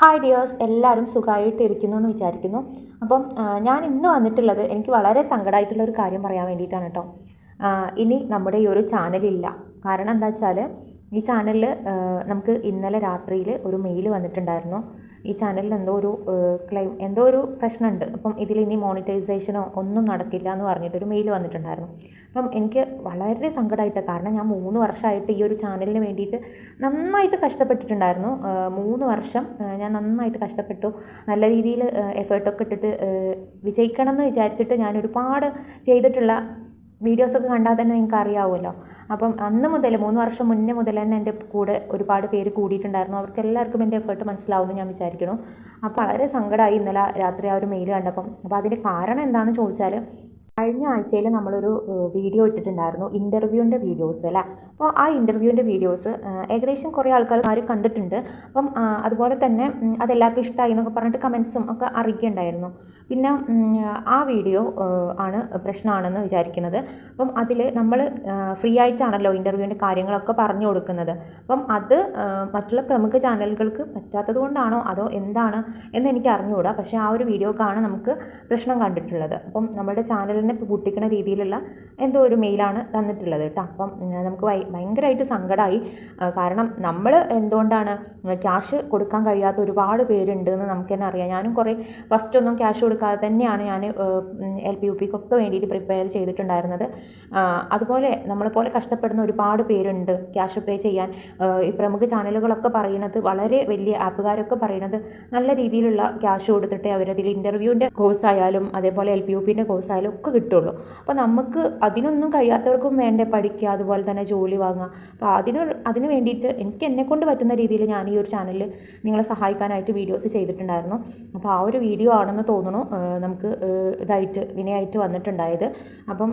Hi dears എല്ലാവരും സുഖമായിട്ടിരിക്കുന്നു എന്ന് വിചാരിക്കുന്നു. അപ്പം ഞാൻ ഇന്ന് വന്നിട്ടുള്ളത് എനിക്ക് വളരെ സങ്കടമായിട്ടുള്ള ഒരു കാര്യം പറയാൻ വേണ്ടിയിട്ടാണ് കേട്ടോ. ഇനി നമ്മുടെ ഈ ഒരു ചാനലില്ല. കാരണം എന്താ വെച്ചാൽ ഈ ചാനലിൽ നമുക്ക് ഇന്നലെ രാത്രിയിൽ ഒരു മെയിൽ വന്നിട്ടുണ്ടായിരുന്നു. ഈ ചാനലിൽ എന്തോ ഒരു ക്ലെയിം എന്തോ ഒരു പ്രശ്നമുണ്ട്. അപ്പം ഇതിലിനി മോണിറ്റൈസേഷനോ ഒന്നും നടക്കില്ല എന്ന് പറഞ്ഞിട്ടൊരു മെയിൽ വന്നിട്ടുണ്ടായിരുന്നു. അപ്പം എനിക്ക് വളരെ സങ്കടമായിട്ട് കാരണം ഞാൻ മൂന്ന് വർഷമായിട്ട് ഈ ഒരു ചാനലിന് വേണ്ടിയിട്ട് നന്നായിട്ട് കഷ്ടപ്പെട്ടിട്ടുണ്ടായിരുന്നു. മൂന്ന് വർഷം ഞാൻ നന്നായിട്ട് കഷ്ടപ്പെട്ടു. നല്ല രീതിയിൽ എഫേർട്ടൊക്കെ ഇട്ടിട്ട് വിജയിക്കണം എന്ന് വിചാരിച്ചിട്ട് ഞാൻ ഒരുപാട് ചെയ്തിട്ടുള്ള വീഡിയോസൊക്കെ കണ്ടാൽ തന്നെ നിങ്ങൾക്ക് അറിയാവുമല്ലോ അപ്പം അന്ന് മുതൽ മൂന്ന് വർഷം മുന്നേ മുതൽ തന്നെ എന്റെ കൂടെ ഒരുപാട് പേര് കൂടിയിട്ടുണ്ടായിരുന്നു. അവർക്ക് എല്ലാവർക്കും എന്റെ എഫേർട്ട് മനസ്സിലാവുമെന്ന് ഞാൻ വിചാരിക്കുന്നു. അപ്പോൾ വളരെ സങ്കടമായി ഇന്നലെ രാത്രി ആ ഒരു മെയിൽ കണ്ടപ്പം. അപ്പോൾ അതിന്റെ കാരണം എന്താണെന്ന് ചോദിച്ചാൽ കഴിഞ്ഞ ആഴ്ചയിൽ നമ്മളൊരു വീഡിയോ ഇട്ടിട്ടുണ്ടായിരുന്നു. ഇന്റർവ്യൂവിന്റെ വീഡിയോസ് അല്ലേ? അപ്പോൾ ആ ഇന്റർവ്യൂവിന്റെ വീഡിയോസ് ഏകദേശം കുറേ ആൾക്കാർ കണ്ടിട്ടുണ്ട്. അപ്പം അതുപോലെ തന്നെ അതെല്ലാവർക്കും ഇഷ്ടമായി എന്നൊക്കെ പറഞ്ഞിട്ട് കമൻസും ഒക്കെ അറിയിക്കുന്നുണ്ടായിരുന്നു പിന്നെ ആ വീഡിയോ ആണ് പ്രശ്നമാണെന്ന് വിചാരിക്കുന്നത്. അപ്പം അതിൽ നമ്മൾ ഫ്രീ ആയിട്ടാണല്ലോ ഇന്റർവ്യൂവിന്റെ കാര്യങ്ങളൊക്കെ പറഞ്ഞു കൊടുക്കുന്നത്. അപ്പം അത് മറ്റുള്ള പ്രമുഖ ചാനലുകൾക്ക് പറ്റാത്തത് കൊണ്ടാണോ അതോ എന്താണ് എന്ന് എനിക്ക് അറിഞ്ഞുകൂടാ. പക്ഷേ ആ ഒരു വീഡിയോക്കാണ് നമുക്ക് പ്രശ്നം കണ്ടിട്ടുള്ളത്. അപ്പം നമ്മുടെ ചാനലിനെ പൂട്ടിക്കുന്ന രീതിയിലുള്ള എന്തോ ഒരു മെയിലാണ് തന്നിട്ടുള്ളത് കേട്ടോ. അപ്പം നമുക്ക് ഭയ- ഭയങ്കരമായിട്ട് സങ്കടമായി. കാരണം നമ്മൾ എന്തുകൊണ്ടാണ് ക്യാഷ് കൊടുക്കാൻ കഴിയാത്ത ഒരുപാട് പേരുണ്ട് എന്ന് നമുക്ക് തന്നെ അറിയാം. ഞാനും കുറേ ഫസ്റ്റ് ഒന്നും ക്യാഷ് കൊടുക്കാതെ തന്നെയാണ് ഞാൻ എൽ പി യു പിക്കൊക്കെ വേണ്ടിയിട്ട് പ്രിപ്പയർ ചെയ്തിട്ടുണ്ടായിരുന്നത്. അതുപോലെ നമ്മളെപ്പോലെ കഷ്ടപ്പെടുന്ന ഒരുപാട് പേരുണ്ട് ക്യാഷ് പേ ചെയ്യാൻ. ഈ പ്രമുഖ ചാനലുകളൊക്കെ പറയുന്നത് വളരെ വലിയ ആപ്പുകാരൊക്കെ പറയുന്നത് നല്ല രീതിയിലുള്ള ക്യാഷ് കൊടുത്തിട്ട് അവരതിൽ ഇന്റർവ്യൂവിന്റെ കോഴ്സ് ആയാലും അതേപോലെ എൽ പി യു പിന്റെ കോഴ്സ് ആയാലും ഒക്കെ കിട്ടുള്ളൂ. അപ്പോൾ നമുക്ക് അതിനൊന്നും കഴിയാത്തവർക്കും വേണ്ടേ പഠിക്കുക അതുപോലെ തന്നെ ജോലി വാങ്ങുക. അപ്പോൾ അതിന് അതിന് വേണ്ടിയിട്ട് എനിക്ക് എന്നെക്കൊണ്ട് പറ്റുന്ന രീതിയിൽ ഞാൻ ഈ ഒരു ചാനലിൽ നിങ്ങളെ സഹായിക്കാനായിട്ട് വീഡിയോസ് ചെയ്തിട്ടുണ്ടായിരുന്നു. അപ്പോൾ ആ ഒരു വീഡിയോ ആണെന്ന് തോന്നുന്നു. നമുക്ക് ഇതായിട്ട് വിനയായിട്ട് വന്നിട്ടുണ്ടായത്. അപ്പം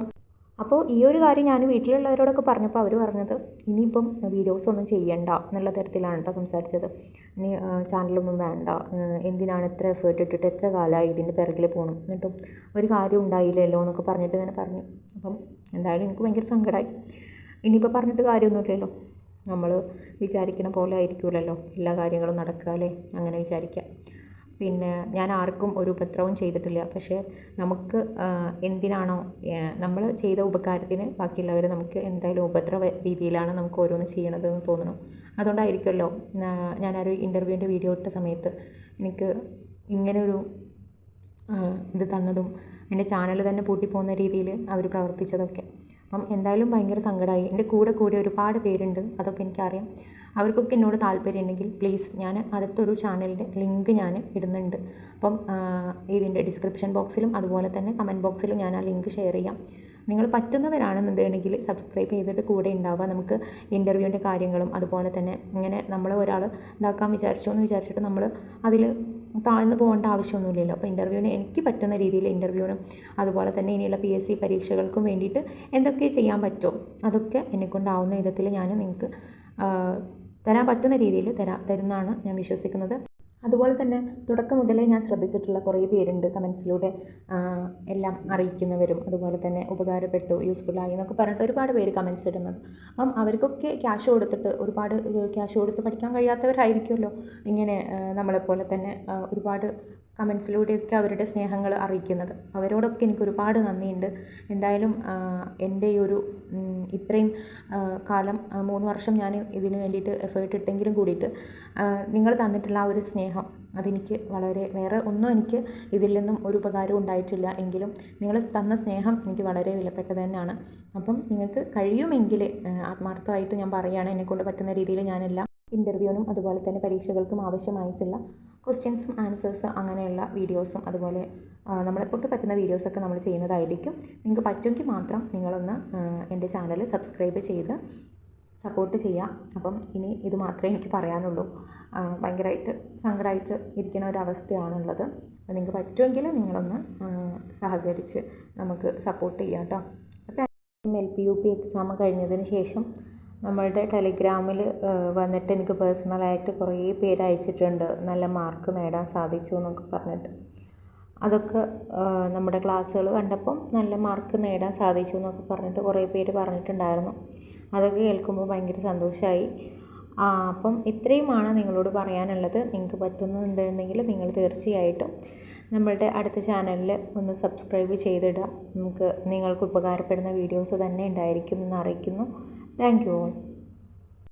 അപ്പോൾ ഈ ഒരു കാര്യം ഞാൻ വീട്ടിലുള്ളവരോടൊക്കെ പറഞ്ഞപ്പോൾ അവർ പറഞ്ഞത് ഇനിയിപ്പം വീഡിയോസ് ഒന്നും ചെയ്യണ്ട എന്നുള്ള തരത്തിലാണ് കേട്ടോ സംസാരിച്ചത്. ഇനി ചാനലൊന്നും വേണ്ട എന്തിനാണ് ഇത്ര എഫേർട്ട് ഇട്ടിട്ട് എത്ര കാലമായി ഇതിന്റെ പിറകിൽ പോകണം എന്നിട്ടും ഒരു കാര്യം ഉണ്ടായില്ലല്ലോ എന്നൊക്കെ പറഞ്ഞിട്ട് ഇങ്ങനെ പറഞ്ഞു. അപ്പം എന്തായാലും എനിക്ക് ഭയങ്കര സങ്കടമായി ഇനിയിപ്പോൾ പറഞ്ഞിട്ട് കാര്യമൊന്നുമില്ലല്ലോ. നമ്മൾ വിചാരിക്കണ പോലെ ആയിരിക്കില്ലല്ലോ എല്ലാ കാര്യങ്ങളും നടക്കുക അല്ലേ? അങ്ങനെ വിചാരിക്കാം പിന്നെ ഞാൻ ആർക്കും ഒരു ഉപദ്രവം ചെയ്തിട്ടില്ല. പക്ഷേ നമുക്ക് എന്തിനാണോ നമ്മൾ ചെയ്ത ഉപകാരത്തിന് ബാക്കിയുള്ളവർ നമുക്ക് എന്തായാലും ഉപദ്രവ രീതിയിലാണ് നമുക്ക് ഓരോന്ന് ചെയ്യണതെന്ന് തോന്നുന്നു അതുകൊണ്ടായിരിക്കുമല്ലോ ഞാനൊരു ഇന്റർവ്യൂവിന്റെ വീഡിയോ ഇട്ട സമയത്ത് എനിക്ക് ഇങ്ങനെയൊരു ഇത് തന്നതും എന്റെ ചാനൽ തന്നെ പൂട്ടിപ്പോകുന്ന രീതിയിൽ അവർ പ്രവർത്തിച്ചതൊക്കെ. അപ്പം എന്തായാലും ഭയങ്കര സങ്കടമായി. എന്റെ കൂടെ കൂടി ഒരുപാട് പേരുണ്ട് അതൊക്കെ എനിക്കറിയാം. അവർക്കൊക്കെ എന്നോട് താല്പര്യം ഉണ്ടെങ്കിൽ പ്ലീസ് ഞാൻ അടുത്തൊരു ചാനലിന്റെ ലിങ്ക് ഞാൻ ഇടുന്നുണ്ട്. അപ്പം ഇതിന്റെ ഡിസ്ക്രിപ്ഷൻ ബോക്സിലും അതുപോലെ തന്നെ കമന്റ് ബോക്സിലും ഞാൻ ആ ലിങ്ക് ഷെയർ ചെയ്യാം. നിങ്ങൾ പറ്റുന്നവരാണെന്നുണ്ടെങ്കിൽ സബ്സ്ക്രൈബ് ചെയ്തിട്ട് കൂടെ ഉണ്ടാവുക. നമുക്ക് ഇന്റർവ്യൂവിന്റെ കാര്യങ്ങളും അതുപോലെ തന്നെ ഇങ്ങനെ നമ്മൾ ഒരാൾ ഇതാക്കാൻ വിചാരിച്ചു എന്ന് വിചാരിച്ചിട്ട് നമ്മൾ അതിൽ താഴ്ന്നു പോകേണ്ട ആവശ്യമൊന്നുമില്ലല്ലോ. അപ്പോൾ ഇന്റർവ്യൂവിന് എനിക്ക് പറ്റുന്ന രീതിയിൽ ഇന്റർവ്യൂവിനും അതുപോലെ തന്നെ ഇനിയുള്ള പി എസ് സി പരീക്ഷകൾക്കും വേണ്ടിയിട്ട് എന്തൊക്കെ ചെയ്യാൻ പറ്റുമോ അതൊക്കെ എന്നെക്കൊണ്ടാവുന്ന വിധത്തിൽ ഞാൻ നിങ്ങൾക്ക് തരാൻ പറ്റുന്ന രീതിയിൽ തരാ തരുന്നതാണ് ഞാൻ വിശ്വസിക്കുന്നത്. അതുപോലെ തന്നെ തുടക്കം മുതലേ ഞാൻ ശ്രദ്ധിച്ചിട്ടുള്ള കുറേ പേരുണ്ട് കമൻസിലൂടെ എല്ലാം അറിയിക്കുന്നവരും അതുപോലെ തന്നെ ഉപകാരപ്പെട്ടു യൂസ്ഫുള്ളായി എന്നൊക്കെ പറഞ്ഞിട്ട് ഒരുപാട് പേര് കമൻസ് ഇടുന്നത്. അപ്പം അവർക്കൊക്കെ ക്യാഷ് കൊടുത്തിട്ട് ഒരുപാട് ക്യാഷ് കൊടുത്ത് പഠിക്കാൻ കഴിയാത്തവരായിരിക്കുമല്ലോ. ഇങ്ങനെ നമ്മളെപ്പോലെ തന്നെ ഒരുപാട് കമൻസിലൂടെയൊക്കെ അവരുടെ സ്നേഹങ്ങൾ അറിയിക്കുന്നത്. അവരോടൊക്കെ എനിക്ക് ഒരുപാട് നന്ദിയുണ്ട്. എന്തായാലും എന്റെ ഈ ഒരു ഇത്രയും കാലം മൂന്ന് വർഷം ഞാൻ ഇതിന് വേണ്ടിയിട്ട് എഫേർട്ട് ഇട്ടെങ്കിലും കൂടിയിട്ട് നിങ്ങൾ തന്നിട്ടുള്ള ആ ഒരു സ്നേഹം അതെനിക്ക് വളരെ വേറെ ഒന്നും എനിക്ക് ഇതിൽ നിന്നും ഒരു ഉപകാരവും ഉണ്ടായിട്ടില്ല എങ്കിലും നിങ്ങൾ തന്ന സ്നേഹം എനിക്ക് വളരെ വിലപ്പെട്ടത് തന്നെയാണ്. അപ്പം നിങ്ങൾക്ക് കഴിയുമെങ്കിൽ ആത്മാർത്ഥമായിട്ട് ഞാൻ പറയുകയാണ്. എന്നെക്കൊണ്ട് പറ്റുന്ന രീതിയിൽ ഞാനെല്ലാം ഇന്റർവ്യൂവിനും അതുപോലെ തന്നെ പരീക്ഷകൾക്കും ആവശ്യമായിട്ടുള്ള ക്വസ്റ്റ്യൻസും ആൻസേഴ്സ് അങ്ങനെയുള്ള വീഡിയോസും അതുപോലെ നമ്മളെ കൊണ്ട് പറ്റുന്ന വീഡിയോസൊക്കെ നമ്മൾ ചെയ്യുന്നതായിരിക്കും. നിങ്ങൾക്ക് പറ്റുമെങ്കിൽ മാത്രം നിങ്ങളൊന്ന് എന്റെ ചാനൽ സബ്സ്ക്രൈബ് ചെയ്ത് സപ്പോർട്ട് ചെയ്യുക. അപ്പം ഇനി ഇത് മാത്രമേ എനിക്ക് പറയാനുള്ളൂ. ഭയങ്കരമായിട്ട് സങ്കടമായിട്ട് ഇരിക്കുന്ന ഒരവസ്ഥയാണുള്ളത് അപ്പോൾ നിങ്ങൾക്ക് പറ്റുമെങ്കിൽ നിങ്ങളൊന്ന് സഹകരിച്ച് നമുക്ക് സപ്പോർട്ട് ചെയ്യാം കേട്ടോ. L P U P exam കഴിഞ്ഞതിന് ശേഷം നമ്മളുടെ ടെലിഗ്രാമിൽ വന്നിട്ട് എനിക്ക് പേഴ്സണലായിട്ട് കുറേ പേര് അയച്ചിട്ടുണ്ട്. നല്ല മാർക്ക് നേടാൻ സാധിച്ചു എന്നൊക്കെ പറഞ്ഞിട്ട്. അതൊക്കെ നമ്മുടെ ക്ലാസ്സുകൾ കണ്ടപ്പം നല്ല മാർക്ക് നേടാൻ സാധിച്ചു എന്നൊക്കെ പറഞ്ഞിട്ട് കുറേ പേര് പറഞ്ഞിട്ടുണ്ടായിരുന്നു. അതൊക്കെ കേൾക്കുമ്പോൾ ഭയങ്കര സന്തോഷമായി ആ, അപ്പം ഇത്രയുമാണ് നിങ്ങളോട് പറയാനുള്ളത്. നിങ്ങൾക്ക് പറ്റുന്നുണ്ടെങ്കിൽ നിങ്ങൾ തീർച്ചയായിട്ടും നമ്മളുടെ അടുത്ത ചാനലിൽ ഒന്ന് സബ്സ്ക്രൈബ് ചെയ്തിടുക. നമുക്ക് നിങ്ങൾക്ക് ഉപകാരപ്പെടുന്ന വീഡിയോസ് തന്നെ ഉണ്ടായിരിക്കും എന്ന് അറിയിക്കുന്നു. Thank you all.